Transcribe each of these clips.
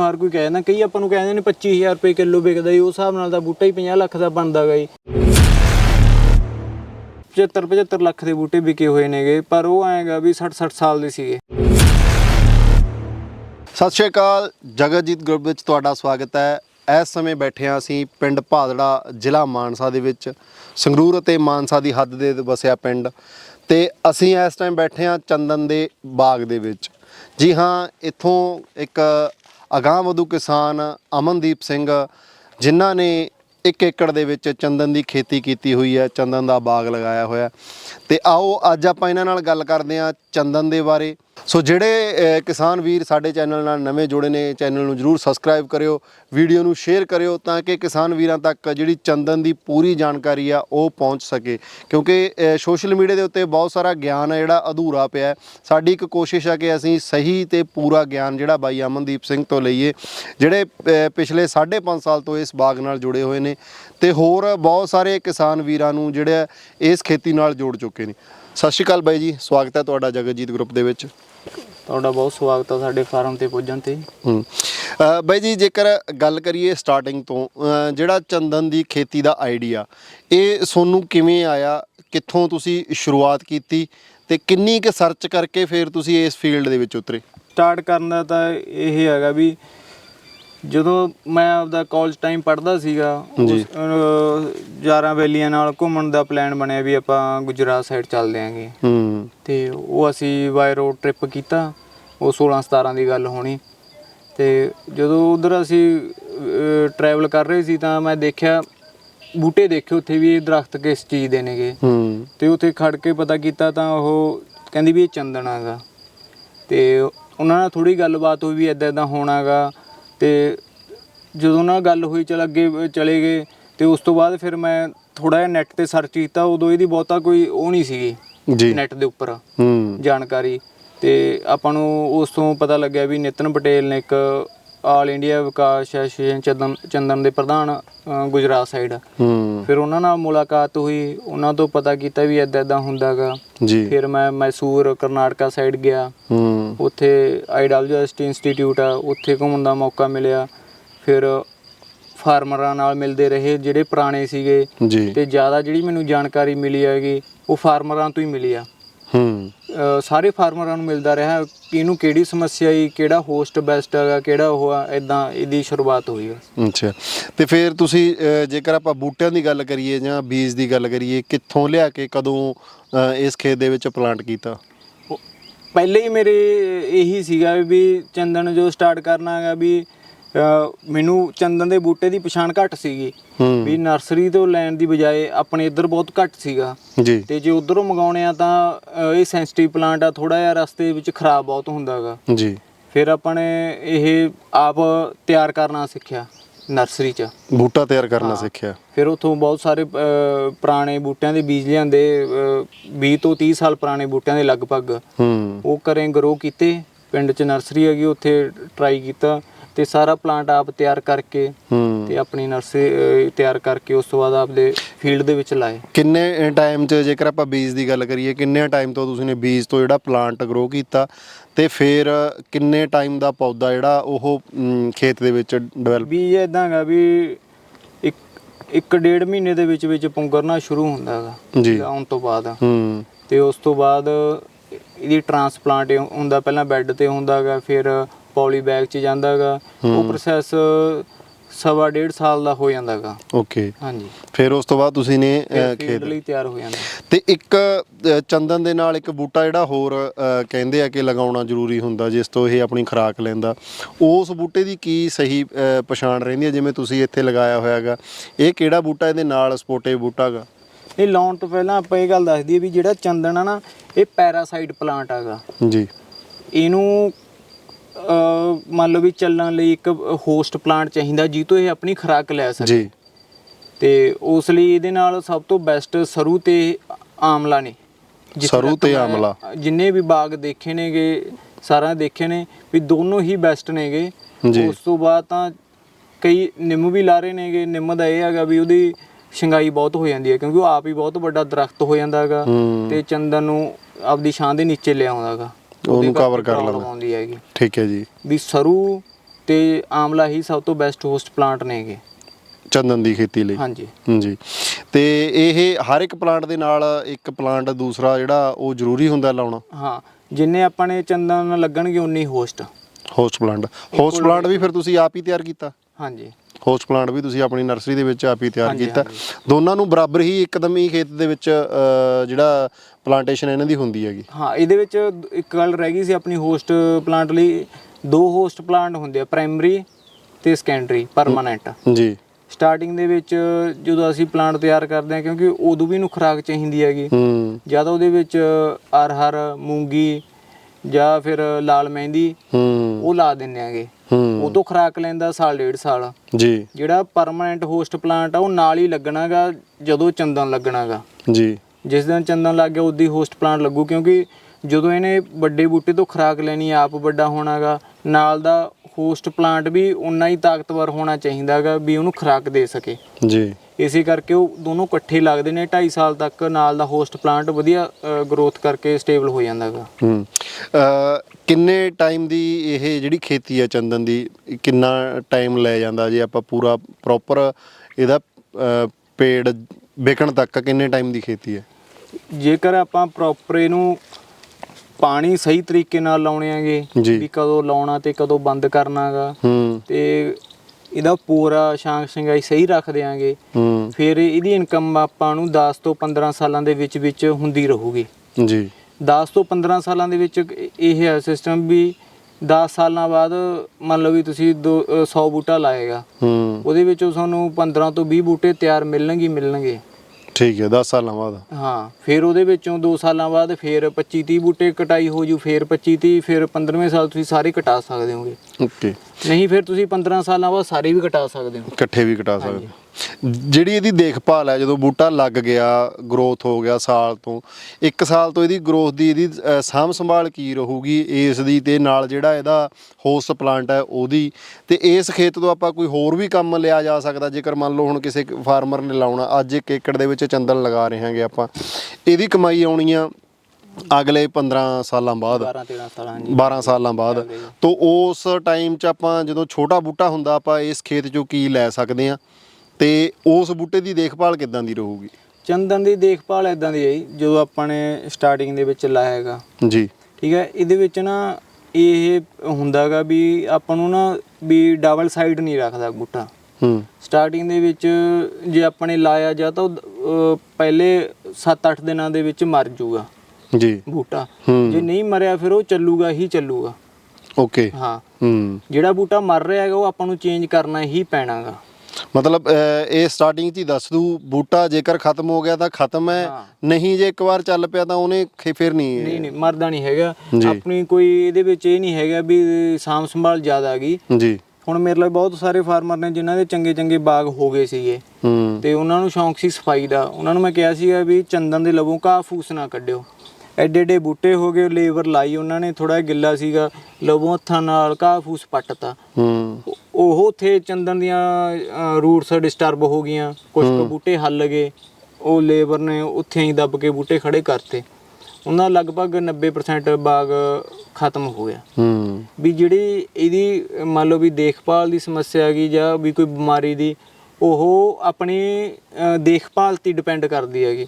ਹਰ ਕੋਈ ਕਹਿੰਦਾ ਕਈ ਆਪਾਂ ਨੂੰ ਕਹਿੰਦੇ ਨੇ 25000 ਰੁਪਏ ਕਿਲੋ ਵਿਕਦਾ ਜੀ ਉਸ ਹਿਸਾਬ ਨਾਲ ਤਾਂ ਬੂਟਾ ਹੀ 50 ਲੱਖ ਦਾ ਬਣਦਾ ਗਾ ਜੀ। 75 75 ਲੱਖ ਦੇ ਬੂਟੇ ਵਿਕੇ ਹੋਏ ਨੇਗੇ, ਪਰ ਉਹ ਆਏਗਾ ਵੀ 60 60 ਸਾਲ ਦੇ ਸੀਗੇ। ਸਤਿ ਸ਼੍ਰੀ ਅਕਾਲ, ਜਗਤਜੀਤ ਗਰੁੱਪ ਵਿੱਚ ਤੁਹਾਡਾ ਸਵਾਗਤ ਹੈ। ਇਸ ਸਮੇਂ ਬੈਠੇ ਹਾਂ ਅਸੀਂ ਪਿੰਡ ਭਾਦੜਾ, ਜ਼ਿਲ੍ਹਾ ਮਾਨਸਾ ਦੇ ਵਿੱਚ। ਸੰਗਰੂਰ ਅਤੇ ਮਾਨਸਾ ਦੀ ਹੱਦ ਦੇ ਵਸਿਆ ਪਿੰਡ। ਤੇ ਅਸੀਂ ਇਸ ਟਾਈਮ ਬੈਠੇ ਹਾਂ ਚੰਦਨ ਦੇ ਬਾਗ ਦੇ ਵਿੱਚ। ਜੀ ਹਾਂ, ਇੱਥੋਂ ਇੱਕ ਅਗਾਂਹਵਧੂ ਕਿਸਾਨ ਅਮਨਦੀਪ ਸਿੰਘ, ਜਿਨ੍ਹਾਂ ਨੇ ਇੱਕ ਏਕੜ ਦੇ ਵਿੱਚ ਚੰਦਨ ਦੀ ਖੇਤੀ ਕੀਤੀ ਹੋਈ ਹੈ, ਚੰਦਨ ਦਾ ਬਾਗ ਲਗਾਇਆ ਹੋਇਆ ਹੈ। ਤੇ ਆਓ ਅੱਜ ਆਪਾਂ ਇਹਨਾਂ ਨਾਲ ਗੱਲ ਕਰਦੇ ਹਾਂ ਚੰਦਨ ਦੇ ਬਾਰੇ ਸੋ ਜਿਹੜੇ ਕਿਸਾਨ ਵੀਰ ਸਾਡੇ ਚੈਨਲ ਨਾਲ ਨਵੇਂ ਜੁੜੇ ਨੇ ਚੈਨਲ ਨੂੰ ਜਰੂਰ ਸਬਸਕ੍ਰਾਈਬ ਕਰਿਓ ਵੀਡੀਓ ਨੂੰ ਸ਼ੇਅਰ ਕਰਿਓ ਤਾਂ ਕਿ ਕਿਸਾਨ ਵੀਰਾਂ ਤੱਕ ਜਿਹੜੀ ਚੰਦਨ ਦੀ ਪੂਰੀ ਜਾਣਕਾਰੀ ਆ ਉਹ ਪਹੁੰਚ ਸਕੇ ਕਿਉਂਕਿ ਸੋਸ਼ਲ ਮੀਡੀਆ ਦੇ ਉੱਤੇ ਬਹੁਤ ਸਾਰਾ ਗਿਆਨ ਹੈ ਜਿਹੜਾ ਅਧੂਰਾ ਪਿਆ ਹੈ। ਸਾਡੀ ਇੱਕ ਕੋਸ਼ਿਸ਼ ਆ ਕਿ ਅਸੀਂ ਸਹੀ ਤੇ ਪੂਰਾ ਗਿਆਨ ਜਿਹੜਾ ਬਾਈ ਅਮਨਦੀਪ ਸਿੰਘ ਤੋਂ ਲਈਏ ਜਿਹੜੇ ਅਹ, ਪਿਛਲੇ 5.5 ਸਾਲ ਤੋਂ ਇਸ ਬਾਗ ਨਾਲ ਜੁੜੇ ਹੋਏ ਨੇ ਤੇ ਹੋਰ ਬਹੁਤ ਸਾਰੇ ਕਿਸਾਨ ਵੀਰਾਂ ਨੂੰ ਜਿਹੜੇ ਇਸ ਖੇਤੀ ਨਾਲ ਜੋੜ ਚੁੱਕੇ ਨੇ ਸਤਿ ਸ਼੍ਰੀ ਅਕਾਲ ਬਾਈ ਜੀ ਸਵਾਗਤ ਹੈ ਤੁਹਾਡਾ ਜਗਤਜੀਤ ਗਰੁੱਪ ਦੇ ਵਿੱਚ। ਤੁਹਾਡਾ ਬਹੁਤ ਸਵਾਗਤ ਆ ਸਾਡੇ ਫਾਰਮ ਤੇ ਪੁੱਜਣ ਤੇ। ਹੂੰ। ਬਾਈ ਜੀ ਜੇਕਰ ਗੱਲ ਕਰੀਏ ਸਟਾਰਟਿੰਗ ਤੋਂ ਜਿਹੜਾ ਚੰਦਨ ਦੀ ਖੇਤੀ ਦਾ ਆਈਡੀਆ ਇਹ ਸੋਨੂੰ ਕਿਵੇਂ ਆਇਆ ਕਿੱਥੋਂ ਤੁਸੀਂ ਸ਼ੁਰੂਆਤ ਕੀਤੀ ਤੇ ਕਿੰਨੀ ਕੁ ਸਰਚ ਕਰਕੇ ਫਿਰ ਤੁਸੀਂ ਇਸ ਫੀਲਡ ਦੇ ਵਿੱਚ ਉਤਰੇ? ਸਟਾਰਟ ਕਰਨ ਦਾ ਤਾਂ ਇਹ ਹੈਗਾ ਵੀ ਜਦੋਂ ਮੈਂ ਆਪਦਾ ਕਾਲਜ ਟਾਈਮ ਪੜ੍ਹਦਾ ਸੀਗਾ। ਉਸ, ਅਹ, ਯਾਰਾਂ ਬੇਲੀਆਂ ਨਾਲ ਘੁੰਮਣ ਦਾ ਪਲਾਨ ਬਣਿਆ ਵੀ ਆਪਾਂ ਗੁਜਰਾਤ ਸਾਈਡ ਚੱਲਦੇ ਆਂਗੇ। ਹੂੰ। ਤੇ ਉਹ ਅਸੀਂ ਬਾਈ ਰੋਡ ਟ੍ਰਿਪ ਕੀਤਾ ਉਹ 16 17 ਦੀ ਗੱਲ ਹੋਣੀ। ਤੇ ਜਦੋਂ ਉਧਰ ਅਸੀਂ ਟਰੈਵਲ ਕਰ ਰਹੇ ਸੀ ਤਾਂ ਮੈਂ ਦੇਖਿਆ ਬੂਟੇ ਦੇਖੇ ਉੱਥੇ ਵੀ ਇਹ ਦਰਖਤ ਕਿਸ ਚੀਜ਼ ਦੇ ਨੇਗੇ। ਹੂੰ। ਤੇ ਉੱਥੇ ਖੜ ਕੇ ਪਤਾ ਕੀਤਾ ਤਾਂ ਉਹ ਕਹਿੰਦੀ ਵੀ ਇਹ ਚੰਦਨ ਹੈਗਾ। ਤੇ ਉਹਨਾਂ ਨਾਲ ਥੋੜੀ ਗੱਲਬਾਤ ਹੋਈ ਵੀ ਇਦਾਂ ਇਦਾਂ ਹੋਣਾਗਾ। ਤੇ ਜਦੋਂ ਨਾਲ ਗੱਲ ਹੋਈ ਚਲ ਅੱਗੇ ਚਲੇ ਗਏ ਤੇ ਉਸ ਤੋਂ ਬਾਅਦ ਫਿਰ ਮੈਂ ਥੋੜਾ ਜਿਹਾ ਨੈਟ ਤੇ ਸਰਚ ਕੀਤਾ ਉਦੋਂ ਇਹਦੀ ਬਹੁਤਾ ਕੋਈ ਉਹ ਨਹੀਂ ਸੀਗੀ ਜੀ। ਨੈਟ ਦੇ ਉੱਪਰ ਹੂੰ। ਜਾਣਕਾਰੀ। ਤੇ ਆਪਾਂ ਨੂੰ ਉਸ ਤੋਂ ਪਤਾ ਲੱਗਿਆ ਵੀ ਨਿਤਨ ਪਟੇਲ ਨੇ ਇੱਕ ਆਲ ਇੰਡੀਆ ਵਿਕਾਸ ਐਸੋਸੀਏਸ਼ਨ ਚੰਦਨ ਚੰਦਨ ਦੇ ਪ੍ਰਧਾਨ ਅ, ਗੁਜਰਾਤ ਸਾਈਡ ਹੂੰ। ਫਿਰ ਉਹਨਾਂ ਨਾਲ ਮੁਲਾਕਾਤ ਹੋਈ ਉਹਨਾਂ ਤੋਂ ਪਤਾ ਕੀਤਾ ਵੀ ਇਦਾਂ ਇਦਾਂ ਹੁੰਦਾਗਾ। ਜੀ। ਫਿਰ ਮੈਂ ਮੈਸੂਰ ਕਰਨਾਟਕਾ ਸਾਈਡ ਗਿਆ। ਹੂੰ। ਉੱਥੇ ਆਈਡਾਲੋਜਿਸਟ ਇੰਸਟੀਚਿਊਟ ਆ ਉੱਥੇ ਘੁੰਮਣ ਦਾ ਮੌਕਾ ਮਿਲਿਆ। ਫਿਰ ਫਾਰਮਰਾਂ ਨਾਲ ਮਿਲਦੇ ਰਹੇ ਜਿਹੜੇ ਪੁਰਾਣੇ ਸੀਗੇ। ਜੀ। ਤੇ ਜ਼ਿਆਦਾ ਜਿਹੜੀ ਮੈਨੂੰ ਜਾਣਕਾਰੀ ਮਿਲੀ ਹੈਗੀ ਉਹ ਫਾਰਮਰਾਂ ਤੋਂ ਹੀ ਮਿਲੀ ਆ। ਹੂੰ। ਸਾਰੇ ਫਾਰਮਰਾਂ ਨੂੰ ਮਿਲਦਾ ਰਿਹਾ ਕਿ ਇਹਨੂੰ ਕਿਹੜੀ ਸਮੱਸਿਆ ਹੈ ਕਿਹੜਾ ਹੋਸਟ ਬੈਸਟ ਹੈਗਾ ਕਿਹੜਾ ਉਹ ਆ ਇਦਾਂ ਇਹਦੀ ਸ਼ੁਰੂਆਤ ਹੋਈ ਹੈ ਅੱਛਾ। ਤੇ ਫਿਰ ਤੁਸੀਂ ਅ, ਜੇਕਰ ਆਪਾਂ ਬੂਟਿਆਂ ਦੀ ਗੱਲ ਕਰੀਏ ਜਾਂ ਬੀਜ ਦੀ ਗੱਲ ਕਰੀਏ ਕਿੱਥੋਂ ਲਿਆ ਕੇ ਕਦੋਂ ਅ, ਇਸ ਖੇਤ ਦੇ ਵਿੱਚ ਪਲਾਂਟ ਕੀਤਾ? ਪਹਿਲੇ ਹੀ ਮੇਰੇ ਇਹੀ ਸੀਗਾ ਵੀ ਚੰਦਨ ਜੋ ਸਟਾਰਟ ਕਰਨਾ ਹੈਗਾ ਵੀ ਮੈਨੂੰ ਚੰਦਨ ਦੇ ਬੂਟੇ ਦੀ ਪਛਾਣ ਘੱਟ ਸੀਗੀ। ਵੀ ਨਰਸਰੀ ਤੋਂ ਲੈਣ ਦੀ ਬਜਾਏ ਆਪਣੇ ਇੱਧਰ ਬਹੁਤ ਘੱਟ ਸੀਗਾ। ਜੀ। ਤੇ ਜੇ ਉਧਰੋਂ ਮੰਗਾਉਣੇ ਆ ਤਾਂ ਇਹ ਸੈਂਸਿਟਿਵ ਪਲਾਂਟ ਆ ਥੋੜਾ ਜਿਹਾ ਰਸਤੇ ਵਿੱਚ ਖਰਾਬ ਬਹੁਤ ਹੁੰਦਾ ਹੈਗਾ ਜੀ। ਫਿਰ ਆਪਾਂ ਨੇ ਇਹ ਆਪ ਤਿਆਰ ਕਰਨਾ ਸਿੱਖਿਆ ਨਰਸਰੀ 'ਚ। ਬੂਟਾ ਤਿਆਰ ਕਰਨਾ। ਸਿੱਖਿਆ। ਫਿਰ ਉਥੋਂ ਬਹੁਤ ਸਾਰੇ ਪੁਰਾਣੇ ਬੂਟਿਆਂ ਦੇ ਬੀਜ ਲਿਆਂਦੇ ਅ, 20 ਤੋਂ 30 ਸਾਲ ਪੁਰਾਣੇ ਬੂਟਿਆਂ ਦੇ ਲਗਭਗ। ਹੂੰ। ਉਹ ਕਰੇ ਗਰੋ ਕੀਤੇ ਪਿੰਡ 'ਚ ਨਰਸਰੀ ਹੈਗੀ ਉੱਥੇ ਟਰਾਈ ਕੀਤਾ। ਤੇ ਸਾਰਾ ਪਲਾਂਟ ਆਪ ਤਿਆਰ ਕਰਕੇ ਤੇ ਆਪਣੀ ਨਰਸਰੀ ਤਿਆਰ ਕਰਕੇ ਉਸ ਤੋਂ ਬਾਅਦ ਆਪਦੇ ਫੀਲਡ ਦੇ ਵਿੱਚ ਲਾਏ। ਕਿੰਨੇ ਟਾਈਮ 'ਚ ਜੇਕਰ ਆਪਾਂ ਬੀਜ ਦੀ ਗੱਲ ਕਰੀਏ ਕਿੰਨੇ ਟਾਈਮ ਤੋਂ ਤੁਸੀਂ ਨੇ ਬੀਜ ਤੋਂ ਜਿਹੜਾ ਪਲਾਂਟ ਗਰੋ ਕੀਤਾ ਤੇ ਫਿਰ ਕਿੰਨੇ ਟਾਈਮ ਦਾ ਪੌਦਾ ਜਿਹੜਾ ਉਹ ਖੇਤ ਦੇ ਵਿੱਚ ਡਿਵੈਲਪ ਵੀ ਇਦਾਂ ਹੈਗਾ ਵੀ ਇੱਕ ਇੱਕ ਡੇਢ ਮਹੀਨੇ ਦੇ ਵਿੱਚ ਵਿੱਚ ਪੁੰਗਰਨਾ ਸ਼ੁਰੂ ਹੁੰਦਾ ਹੈਗਾ ਜੀ। ਆਉਣ ਤੋਂ ਬਾਅਦ। ਹੂੰ। ਤੇ ਉਸ ਤੋਂ ਬਾਅਦ ਇਹਦੀ ਟਰਾਂਸਪਲਾਂਟ ਹੁੰਦਾ ਪਹਿਲਾਂ ਬੈੱਡ ਤੇ ਹੁੰਦਾ ਹੈਗਾ ਫਿਰ ਪੌਲੀ ਬੈਗ 'ਚ ਜਾਂਦਾ ਹੈਗਾ ਉਹ। ਪ੍ਰੋਸੈਸ ਸਵਾ ਡੇਢ ਸਾਲ ਦਾ ਹੋ ਜਾਂਦਾ ਹੈਗਾ। ਓਕੇ। ਹਾਂਜੀ। ਫਿਰ ਉਸ ਤੋਂ ਬਾਅਦ ਤੁਸੀਂ ਨੇ ਅ, ਖੇਤ ਲਈ ਤਿਆਰ ਹੋ ਜਾਂਦਾ ਤੇ ਇੱਕ ਅ, ਚੰਦਨ ਦੇ ਨਾਲ ਇੱਕ ਬੂਟਾ ਜਿਹੜਾ ਹੋਰ ਅ, ਕਹਿੰਦੇ ਆ ਕਿ ਲਗਾਉਣਾ ਜ਼ਰੂਰੀ ਹੁੰਦਾ ਜਿਸ ਤੋਂ ਇਹ ਆਪਣੀ ਖੁਰਾਕ ਲੈਂਦਾ ਉਸ ਬੂਟੇ ਦੀ ਕੀ ਸਹੀ ਅ, ਪਛਾਣ ਰਹਿੰਦੀ ਹੈ? ਜਿਵੇਂ ਤੁਸੀਂ ਇੱਥੇ ਲਗਾਇਆ ਹੋਇਆ ਹੈਗਾ ਇਹ ਕਿਹੜਾ ਬੂਟਾ ਇਹਦੇ ਨਾਲ ਸਪੋਰਟਿਵ ਬੂਟਾ ਹੈਗਾ? ਇਹ ਲਾਉਣ ਤੋਂ ਪਹਿਲਾਂ ਆਪਾਂ ਇਹ ਗੱਲ ਦੱਸ ਦਈਏ ਵੀ ਜਿਹੜਾ ਚੰਦਨ ਆ ਨਾ ਇਹ ਪੈਰਾਸਾਈਟ ਪਲਾਂਟ ਹੈਗਾ। ਜੀ। ਇਹਨੂੰ ਮੰਨ ਲਓ ਵੀ ਚੱਲਣ ਲਈ ਇੱਕ ਹੋਸਟ ਪਲਾਂਟ ਚਾਹੀਦਾ ਜਿਸ ਤੋਂ ਇਹ ਆਪਣੀ ਖੁਰਾਕ ਲੈ ਸਕੇ ਜੀ ਤੇ ਉਸ ਲਈ ਇਹਦੇ ਨਾਲ ਸਭ ਤੋਂ ਬੈਸਟ ਸਰੂ ਤੇ ਆਮਲਾ ਨੇ ਜਿੱਥੇ ਸਰੂ ਤੱਕ ਤੇ ਮੈਂ ਆਮਲਾ। ਜਿੰਨੇ ਵੀ ਬਾਗ ਦੇਖੇ ਨੇਗੇ ਸਾਰਿਆਂ ਦੇਖੇ ਨੇ ਵੀ ਦੋਨੋਂ ਹੀ ਬੈਸਟ ਨੇਗੇ ਜੀ। ਉਸ ਤੋਂ ਬਾਅਦ ਤਾਂ ਕਈ ਨਿੰਮ ਵੀ ਲਾ ਰਹੇ ਨੇਗੇ ਨਿੰਮ ਦਾ ਇਹ ਹੈਗਾ ਵੀ ਉਹਦੀ ਸ਼ਿੰਗਾਈ ਬਹੁਤ ਹੋ ਜਾਂਦੀ ਹੈ ਕਿਉਂਕਿ ਉਹ ਆਪ ਹੀ ਬਹੁਤ ਵੱਡਾ ਦਰਖਤ ਹੋ ਜਾਂਦਾ ਹੈਗਾ ਹੂੰ। ਤੇ ਚੰਦਨ ਨੂੰ ਆਪਦੀ ਛਾਂ ਦੇ ਨੀਚੇ ਲਿਆਉਂਦਾ ਹੈਗਾ ਉਹਨੂੰ cover ਕਰ ਲੈਂਦਾ। ਆਉਂਦੀ ਹੈਗੀ। ਠੀਕ ਹੈ ਜੀ। ਵੀ ਸਰੂ ਤੇ ਆਮਲਾ ਹੀ ਸਭ ਤੋਂ ਬੈਸਟ ਹੋਸਟ ਪਲਾਂਟ ਨੇਗੇ ਚੰਦਨ ਦੀ ਖੇਤੀ ਲਈ। ਹਾਂਜੀ। ਜੀ। ਤੇ ਇਹ ਹਰ ਇੱਕ ਪਲਾਂਟ ਦੇ ਨਾਲ ਇੱਕ ਪਲਾਂਟ ਦੂਸਰਾ ਜਿਹੜਾ ਉਹ ਜ਼ਰੂਰੀ ਹੁੰਦਾ ਲਾਉਣਾ? ਹਾਂ ਜਿੰਨੇ ਆਪਾਂ ਨੇ ਚੰਦਨ ਲੱਗਣਗੇ ਉਨੀ host host plant host plant ਵੀ ਫਿਰ ਤੁਸੀਂ ਆਪ ਹੀ ਤਿਆਰ ਕੀਤਾ? ਹਾਂਜੀ। ਹੋਸਟ ਪਲਾਂਟ ਵੀ ਤੁਸੀਂ ਆਪਣੀ ਨਰਸਰੀ ਦੇ ਵਿੱਚ ਆਪ ਹੀ ਤਿਆਰ ਕੀਤਾ। ਦੋਨਾਂ ਨੂੰ ਬਰਾਬਰ ਹੀ ਇੱਕਦਮ ਹੀ ਖੇਤ ਦੇ ਵਿੱਚ ਜਿਹੜਾ ਪਲਾਂਟੇਸ਼ਨ ਇਹਨਾਂ ਦੀ ਹੁੰਦੀ ਹੈਗੀ। ਹਾਂ ਇਹਦੇ ਵਿੱਚ ਇੱਕ ਗੱਲ ਰਹਿ ਗਈ ਸੀ ਆਪਣੀ ਹੋਸਟ ਪਲਾਂਟ ਲਈ। ਦੋ ਹੋਸਟ ਪਲਾਂਟ ਹੁੰਦੇ ਆ ਪ੍ਰਾਇਮਰੀ ਤੇ ਸੈਕੰਡਰੀ ਪਰਮਾਨੈਂਟ ਜੀ। ਸਟਾਰਟਿੰਗ ਦੇ ਵਿੱਚ ਜਦੋਂ ਅਸੀਂ ਪਲਾਂਟ ਤਿਆਰ ਕਰਦੇ ਹਾਂ ਕਿਉਂਕਿ ਉਦੋਂ ਵੀ ਇਹਨੂੰ ਖੁਰਾਕ ਚਾਹੀਦੀ ਹੈਗੀ। ਹੂੰ ਜਾਂ ਤਾਂ ਉਹਦੇ ਵਿੱਚ ਅਰਹਰ ਮੂੰਗੀ ਜਾਂ ਫਿਰ ਲਾਲ ਮਹਿੰਦੀ ਹੂੰ। ਉਹ ਲਾ ਦਿੰਨੇ ਆਗੇ ਹੂੰ। ਉਦੋਂ ਖੁਰਾਕ ਲੈਂਦਾ ਸਾਲ ਡੇਢ ਸਾਲ। ਜੀ। ਜਿਹੜਾ ਪਰਮਾਨੈਂਟ ਹੋਸਟ ਪਲਾਂਟ ਆ ਉਹ ਨਾਲ ਹੀ ਲੱਗਣਾਗਾ ਜਦੋਂ ਚੰਦਨ ਲੱਗਣਾਗਾ। ਜੀ। ਜਿਸ ਦਿਨ ਚੰਦਨ ਲੱਗ ਗਿਆ ਉਦੀ ਹੋਸਟ ਪਲਾਂਟ ਲੱਗੂ ਕਿਉਂਕਿ ਜਦੋਂ ਇਹਨੇ ਵੱਡੇ ਬੂਟੇ ਤੋਂ ਖੁਰਾਕ ਲੈਣੀ ਆਪ ਵੱਡਾ ਹੋਣਾਗਾ ਨਾਲ ਦਾ ਹੋਸਟ ਪਲਾਂਟ ਵੀ ਉਨਾ ਹੀ ਤਾਕਤਵਰ ਹੋਣਾ ਚਾਹੀਦਾਗਾ ਵੀ ਉਹਨੂੰ ਖੁਰਾਕ ਦੇ ਸਕੇ। ਜੀ। ਇਸੇ ਕਰਕੇ ਉਹ ਦੋਨੋਂ ਇਕੱਠੇ ਲੱਗਦੇ ਨੇ 2.5 ਸਾਲ ਤੱਕ ਨਾਲ ਦਾ ਹੋਸਟ ਪਲਾਂਟ ਵਧੀਆ ਗਰੋਥ ਕਰਕੇ ਸਟੇਬਲ ਹੋ ਜਾਂਦਾਗਾ ਹੂੰ। ਅ, ਕਿੰਨੇ ਟਾਈਮ ਦੀ ਇਹ ਜਿਹੜੀ ਖੇਤੀ ਹੈ ਚੰਦਨ ਦੀ ਕਿੰਨਾ ਟਾਈਮ ਲੈ ਜਾਂਦਾ ਜੇ ਆਪਾਂ ਪੂਰਾ ਪ੍ਰੋਪਰ ਇਹਦਾ ਪੇੜ ਵਿਕਣ ਤੱਕ ਕਿੰਨੇ ਟਾਈਮ ਦੀ ਖੇਤੀ ਹੈ ਜੇਕਰ ਆਪਾਂ ਪ੍ਰੋਪਰ ਇਹਨੂੰ ਪਾਣੀ ਸਹੀ ਤਰੀਕੇ ਨਾਲ ਲਾਉਣੇ ਆਗੇ। ਵੀ ਕਦੋਂ ਲਾਉਣਾ ਤੇ ਕਦੋਂ ਬੰਦ ਕਰਨਾਗਾ। ਹੂੰ। ਤੇ ਇਹਦਾ ਪੂਰਾ ਸ਼ਾਂਖ ਸਿੰਗਾਈ ਸਹੀ ਰੱਖ ਦਿਆਂਗੇ। ਹੂੰ। ਫਿਰ ਇਹਦੀ ਇਨਕਮ ਆਪਾਂ ਨੂੰ 10 ਤੋਂ 15 ਸਾਲਾਂ ਦੇ ਵਿੱਚ ਵਿੱਚ ਹੁੰਦੀ ਰਹੂਗੀ। ਜੀ। 10 ਤੋਂ 15 ਸਾਲਾਂ ਦੇ ਵਿੱਚ ਇਹ ਹੈ ਸਿਸਟਮ ਵੀ 10 ਸਾਲਾਂ ਬਾਅਦ ਮੰਨ ਲਓ ਵੀ ਤੁਸੀਂ ਦੋ- ਅ, 100 ਬੂਟਾ ਲਾਏਗਾ। ਹੂੰ। ਉਹਦੇ ਵਿੱਚੋਂ ਤੁਹਾਨੂੰ 15 ਤੋਂ 20 ਬੂਟੇ ਤਿਆਰ ਮਿਲਣਗੇ ਮਿਲਣਗੇ। ਠੀਕ ਹੈ 10 ਸਾਲਾਂ ਬਾਅਦ। ਹਾਂ ਫਿਰ ਉਹਦੇ ਵਿੱਚੋਂ 2 ਸਾਲਾਂ ਬਾਅਦ ਫਿਰ 25 30 ਬੂਟੇ ਕਟਾਈ ਹੋ ਜੂ ਫਿਰ 25 30 ਫਿਰ 15ਵੇਂ ਸਾਲ ਤੁਸੀਂ ਸਾਰੇ ਕਟਾ ਸਕਦੇ ਹੋਗੇ। ਓਕੇ। ਨਹੀਂ ਫਿਰ ਤੁਸੀਂ 15 ਸਾਲਾਂ ਬਾਅਦ ਸਾਰੇ ਵੀ ਕਟਾ ਸਕਦੇ ਹੋ। ਇਕੱਠੇ ਵੀ ਕਟਾ ਸਕਦੇ ਜਿਹੜੀ ਇਹਦੀ ਦੇਖਭਾਲ ਹੈ ਜਦੋਂ ਬੂਟਾ ਲੱਗ ਗਿਆ ਗਰੋਥ ਹੋ ਗਿਆ ਸਾਲ ਤੋਂ ਇੱਕ ਸਾਲ ਤੋਂ ਇਹਦੀ ਗਰੋਥ ਦੀ ਇਹਦੀ ਅ, ਸਾਂਭ ਸੰਭਾਲ ਕੀ ਰਹੂਗੀ ਇਸ ਦੀ ਤੇ ਨਾਲ ਜਿਹੜਾ ਇਹਦਾ ਹੋਸਟ ਪਲਾਂਟ ਹੈ ਉਹਦੀ ਤੇ ਇਸ ਖੇਤ ਤੋਂ ਆਪਾਂ ਕੋਈ ਹੋਰ ਵੀ ਕੰਮ ਲਿਆ ਜਾ ਸਕਦਾ ਜੇਕਰ ਮੰਨ ਲਓ ਹੁਣ ਕਿਸੇ ਫਾਰਮਰ ਨੇ ਲਾਉਣਾ ਅੱਜ ਇੱਕ ਏਕੜ ਦੇ ਵਿੱਚ ਚੰਦਨ ਲਗਾ ਰਹੇ ਹਾਂਗੇ ਆਪਾਂ ਇਹਦੀ ਕਮਾਈ ਆਉਣੀ ਆ ਅਗਲੇ 15 ਸਾਲਾਂ ਬਾਅਦ। 12 13 ਸਾਲਾਂ ਜੀ 12 ਸਾਲਾਂ ਬਾਅਦ। ਤੋਂ ਉਸ ਟਾਈਮ 'ਚ ਆਪਾਂ ਜਦੋਂ ਛੋਟਾ ਬੂਟਾ ਹੁੰਦਾ ਆਪਾਂ ਇਸ ਖੇਤ 'ਚੋਂ ਕੀ ਲੈ ਸਕਦੇ ਆ? ਤੇ ਉਸ ਬੂਟੇ ਦੀ ਦੇਖਭਾਲ ਕਿੱਦਾਂ ਦੀ ਰਹੂਗੀ? ਚੰਦਨ ਦੀ ਦੇਖਭਾਲ ਇਦਾਂ ਦੀ ਹੈ ਜੀ, ਜਦੋਂ ਆਪਾਂ ਨੇ ਸਟਾਰਟਿੰਗ ਦੇ ਵਿੱਚ ਲਾਇਆ ਹੈਗਾ। ਜੀ। ਠੀਕ ਹੈ ਇਹਦੇ ਵਿੱਚ ਨਾ ਇਹ ਹੁੰਦਾਗਾ ਵੀ ਆਪਾਂ ਨੂੰ ਨਾ ਵੀ ਡਬਲ ਸਾਈਡ ਨਹੀਂ ਰੱਖਦਾ ਬੂਟਾ। ਹੂੰ। ਸਟਾਰਟਿੰਗ ਦੇ ਵਿੱਚ ਜੇ ਆਪਾਂ ਨੇ ਲਾਇਆ ਜਾਂ ਤਾਂ ਉਹ, ਅਹ, ਪਹਿਲੇ 7-8 ਦਿਨਾਂ ਦੇ ਵਿੱਚ ਮਰ ਜਾਊਗਾ ਜੀ। ਬੂਟਾ। ਹੂੰ। ਜੇ ਨਹੀਂ ਮਰਿਆ ਫਿਰ ਉਹ ਚੱਲੂਗਾ ਹੀ ਚੱਲੂਗਾ। ਓਕੇ। ਹਾਂ। ਹੂੰ। ਜਿਹੜਾ ਬੂਟਾ ਮਰ ਰਿਹਾ ਹੈਗਾ ਉਹ ਆਪਾਂ ਨੂੰ ਚੇਂਜ ਕਰਨਾ ਹੀ ਪੈਣਾਗਾ। ਮਤਲਬ ਅਹ, ਇਹ ਸਟਾਰਟਿੰਗ 'ਚ ਹੀ ਦੱਸ ਦੂ ਬੂਟਾ ਜੇਕਰ ਖਤਮ ਹੋ ਗਿਆ ਤਾਂ ਖਤਮ ਹੈ। ਨਹੀਂ ਜੇ ਇੱਕ ਵਾਰ ਚੱਲ ਪਿਆ ਤਾਂ ਉਹਨੇ ਖੇ- ਫਿਰ ਨਹੀਂ ਨਹੀਂ ਨਹੀਂ ਮਰਦਾ ਨਹੀਂ ਹੈਗਾ। ਜੀ। ਆਪਣੀ ਕੋਈ ਇਹਦੇ ਵਿੱਚ ਇਹ ਨਹੀਂ ਹੈਗਾ ਵੀ ਸਾਂਭ ਸੰਭਾਲ ਜ਼ਿਆਦਾ ਹੈਗੀ। ਜੀ। ਹੁਣ ਮੇਰੇ ਲਈ ਬਹੁਤ ਸਾਰੇ ਫਾਰਮਰ ਨੇ ਜਿਨ੍ਹਾਂ ਦੇ ਚੰਗੇ ਚੰਗੇ ਬਾਗ ਹੋ ਗਏ ਸੀਗੇ। ਹੂੰ। ਤੇ ਉਹਨਾਂ ਨੂੰ ਸ਼ੌਂਕ ਸੀ ਸਫ਼ਾਈ ਦਾ। ਉਹਨਾਂ ਨੂੰ ਮੈਂ ਕਿਹਾ ਸੀਗਾ ਵੀ ਚੰਦਨ ਦੇ ਲਵੋਂ ਘਾਹ ਫੂਸ ਨਾ ਕੱਢਿਓ। ਐਡੇ ਐਡੇ ਬੂਟੇ ਹੋ ਗਏ ਲੇਬਰ ਲਾਈ ਉਹਨਾਂ ਨੇ ਥੋੜਾ ਗਿੱਲਾ ਸੀਗਾ। ਲਵੋਂ ਹੱਥਾਂ ਨਾਲ ਘਾਹ ਫੂਸ ਪੱਟਤਾ। ਹੂੰ। ਉਹ- ਉਹ ਉਥੇ ਚੰਦਨ ਦੀਆਂ ਰੂਟਸ ਡਿਸਟਰਬ ਹੋ ਗਈਆਂ ਕੁਝ ਕੁ ਬੂਟੇ ਹੱਲ ਗਏ ਉਹ ਲੇਬਰ ਨੇ ਉੱਥੇ ਹੀ ਦੱਬ ਕੇ ਬੂਟੇ ਖੜੇ ਕਰਤੇ। ਉਹਨਾਂ ਲਗਭਗ 90% ਬਾਗ ਖਤਮ ਹੋ ਗਿਆ। ਹੂੰ। ਵੀ ਜਿਹੜੀ ਇਹਦੀ ਮੰਨ ਲਓ ਵੀ ਦੇਖਭਾਲ ਦੀ ਸਮੱਸਿਆ ਹੈਗੀ ਜਾਂ ਵੀ ਕੋਈ ਬਿਮਾਰੀ ਦੀ ਉਹ ਆਪਣੀ ਦੇਖਭਾਲ ਤੇ ਡਿਪੈਂਡ ਕਰਦੀ ਹੈਗੀ।